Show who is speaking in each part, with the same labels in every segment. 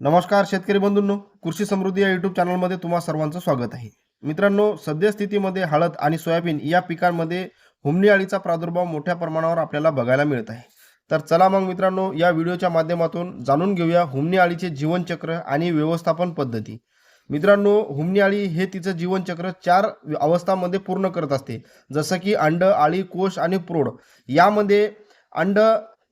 Speaker 1: नमस्कार शेतकरी बंधूंनो कृषी समृद्धी या यूट्यूब चॅनलमध्ये तुम्हा सर्वांचं स्वागत आहे. मित्रांनो सद्यस्थितीमध्ये हळद आणि सोयाबीन या पिकांमध्ये हुमणी अळीचा प्रादुर्भाव मोठ्या प्रमाणावर आपल्याला बघायला मिळत आहे. तर चला मग मित्रांनो या व्हिडिओच्या माध्यमातून जाणून घेऊया हुमणी अळीचे जीवनचक्र आणि व्यवस्थापन पद्धती. मित्रांनो हुमणी अळी हे तिचं जीवनचक्र चार अवस्थांमध्ये पूर्ण करत असते. जसं की अंड अळी कोश आणि प्रौढ. यामध्ये अंड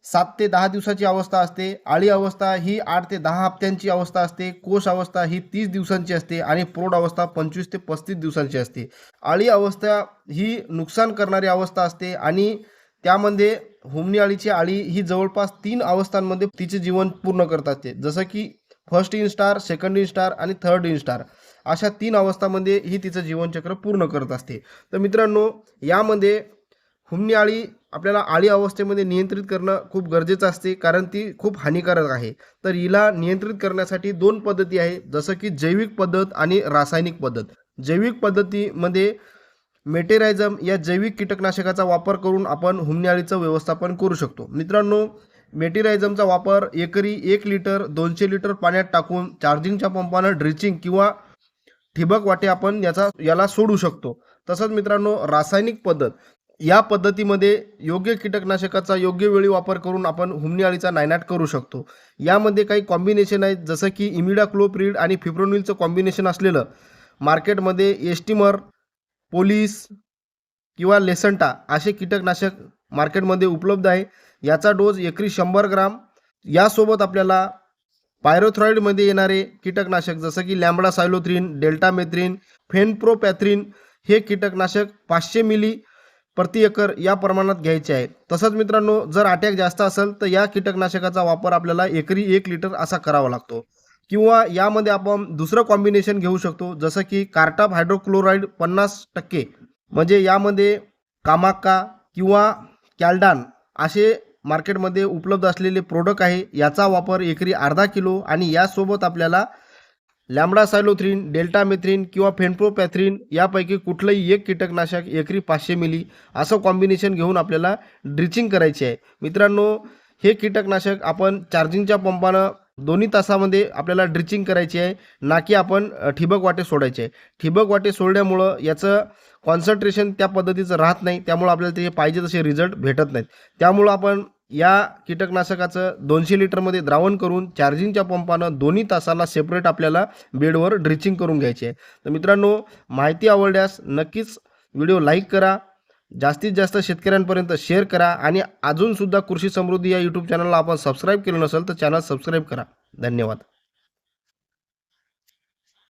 Speaker 1: सात ते दहा दिवसाची अवस्था असते. आळी अवस्था ही आठ ते दहा हप्त्यांची अवस्था असते. कोश अवस्था ही तीस दिवसांची असते आणि प्रौढ अवस्था पंचवीस ते पस्तीस दिवसांची असते. आळी अवस्था ही नुकसान करणारी अवस्था असते आणि त्यामध्ये हुमणी आळीची आळी ही जवळपास तीन अवस्थांमध्ये तिचे जीवन पूर्ण करत असते. जसं की first instar second instar आणि थर्ड इन स्टार अशा तीन अवस्थामध्ये ही तिचं जीवनचक्र पूर्ण करत असते. तर मित्रांनो यामध्ये हुमणी आळी आपल्याला आळी अवस्थेमध्ये नियंत्रित करणं खूप गरजेचं असते कारण ती खूप हानिकारक आहे. तर हिला नियंत्रित करण्यासाठी दोन पद्धती आहे जसं की जैविक पद्धत आणि रासायनिक पद्धत. जैविक पद्धतीमध्ये मेटेरायझम या जैविक कीटकनाशकाचा वापर करून आपण हुमणी व्यवस्थापन करू शकतो. मित्रांनो मेटेरायझमचा वापर एकरी एक लिटर दोनशे लिटर पाण्यात टाकून चार्जिंगच्या पंपानं ड्रिचिंग किंवा ठिबक वाटे आपण याचा याला सोडू शकतो. तसंच मित्रांनो रासायनिक पद्धत. या पद्धतीमध्ये योग्य कीटकनाशकाचा योग्य वेळी वापर करून आपण हुमणी अळीचा नायनाट करू शकतो. यामध्ये काही कॉम्बिनेशन आहेत जसं की इमिडाक्लोप्रीड आणि फिब्रोनिलचं कॉम्बिनेशन असलेलं. मार्केटमध्ये एस्टिमर पोलीस किंवा लेसंटा असे कीटकनाशक मार्केटमध्ये उपलब्ध आहे. याचा डोस एकरी शंभर ग्राम. यासोबत आपल्याला पायरोथ्रॉइडमध्ये येणारे कीटकनाशक जसं की लॅम्बडा सायलोथ्रिन डेल्टामेथ्रिन फेनप्रोपॅथ्रीन हे कीटकनाशक पाचशे मिली प्रति एकर या प्रमाणात घ्यायचे आहे. तसंच मित्रांनो जर अटॅक जास्त असेल तर या कीटकनाशकाचा वापर आपल्याला एकरी एक लिटर असा करावा लागतो. किंवा यामध्ये आपण दुसरं कॉम्बिनेशन घेऊ शकतो जसं की कार्टाप हायड्रोक्लोराईड पन्नास टक्के. म्हणजे यामध्ये कामाक्का किंवा कॅल्डान असे मार्केटमध्ये उपलब्ध असलेले प्रोडक्ट आहे. याचा वापर एकरी अर्धा किलो आणि यासोबत आपल्याला लॅम्बडा सायलोथ्रिन डेल्टामेथ्रिन किंवा फेनप्रोपॅथ्रिन यापैकी कुठलंही एक कीटकनाशक एकरी पाचशे मिली असं कॉम्बिनेशन घेऊन आपल्याला ड्रिचिंग करायची आहे. मित्रांनो हे कीटकनाशक आपण चार्जिंगच्या पंपानं दोन्ही तासामध्ये आपल्याला ड्रिचिंग करायची आहे. ना की आपण ठिबक वाटे सोडायचे आहे. ठिबक वाटे सोडल्यामुळं याचं कॉन्सन्ट्रेशन त्या पद्धतीचं राहत नाही. त्यामुळं आपल्याला ते पाहिजे तसे रिझल्ट भेटत नाहीत. त्यामुळं आपण या कीटकनाशकाचं दोनशे लिटरमध्ये द्रावण करून चार्जिंगच्या पंपानं दोन्ही तासाला सेपरेट आपल्याला बेडवर ड्रिचिंग करून घ्यायची आहे. तर मित्रांनो माहिती आवडल्यास नक्कीच व्हिडिओ लाईक करा जास्तीत जास्त शेतकऱ्यांपर्यंत शेअर करा आणि अजूनसुद्धा कृषी समृद्धी या यूट्यूब चॅनलला आपण सबस्क्राईब केलं नसेल तर चॅनल सबस्क्राईब करा. धन्यवाद.